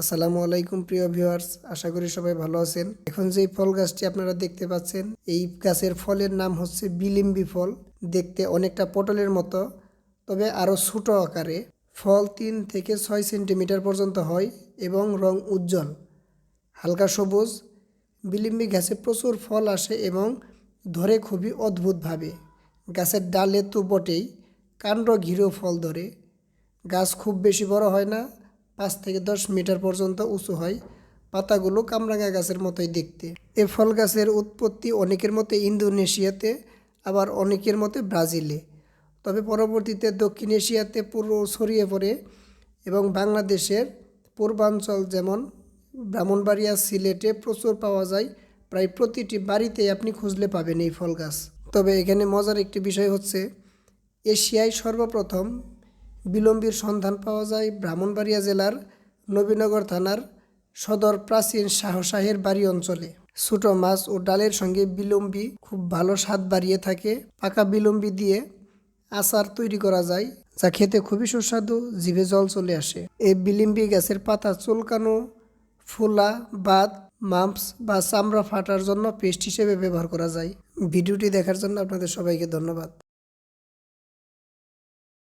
আসসালামু আলাইকুম, প্রিয় ভিউয়ার্স। আশা করি সবাই ভালো আছেন। এখন যে ফল গাছটি আপনারা দেখতে পাচ্ছেন, এই গাছের ফলের নাম হচ্ছে বিলিম্বি ফল। দেখতে অনেকটা পটলের মতো, তবে আরও ছোট আকারে। ফল তিন থেকে ছয় সেন্টিমিটার পর্যন্ত হয় এবং রং উজ্জ্বল, হালকা সবুজ। বিলিম্বি গাছে প্রচুর ফল আসে এবং ধরে খুবই অদ্ভুতভাবে। গাছের ডালে তো বটেই, কাণ্ড ঘিরেও ফল ধরে। গাছ খুব বেশি বড় হয় না পাঁচ থেকে দশ মিটার পর্যন্ত উঁচু হয়। পাতাগুলো কামরাঙা গাছের মতোই দেখতে। এ ফল গাছের উৎপত্তি অনেকের মতে ইন্দোনেশিয়াতে, আবার অনেকের মতে ব্রাজিলে। তবে পরবর্তীতে দক্ষিণ এশিয়াতে পুরো ছড়িয়ে পড়ে এবং বাংলাদেশের পূর্বাঞ্চল যেমন ব্রাহ্মণবাড়িয়া, সিলেটে প্রচুর পাওয়া যায়। প্রায় প্রতিটি বাড়িতে আপনি খুঁজলে পাবেন এই ফল গাছ। তবে এখানে মজার একটি বিষয় হচ্ছে, এশিয়ায় সর্বপ্রথম বিলম্বীর সন্ধান পাওয়া যায় ব্রাহ্মণবাড়িয়া জেলার নবীনগর থানার সদর প্রাচীন শাহশাহের বাড়ি অঞ্চলে। ছোট মাছ ও ডালের সঙ্গে বিলম্বী খুব ভালো স্বাদ বাড়িয়ে থাকে। পাকা বিলম্বী দিয়ে আচার তৈরি করা যায়, যা খেতে খুবই সুস্বাদু, জিভে জল চলে আসে। এই বিলিম্বি গাছের পাতা চুলকানো, ফোলা বাত মাম্পস বা চামড়া ফাটার জন্য পেস্ট হিসেবে ব্যবহার করা যায়। ভিডিওটি দেখার জন্য আপনাদের সবাইকে ধন্যবাদ।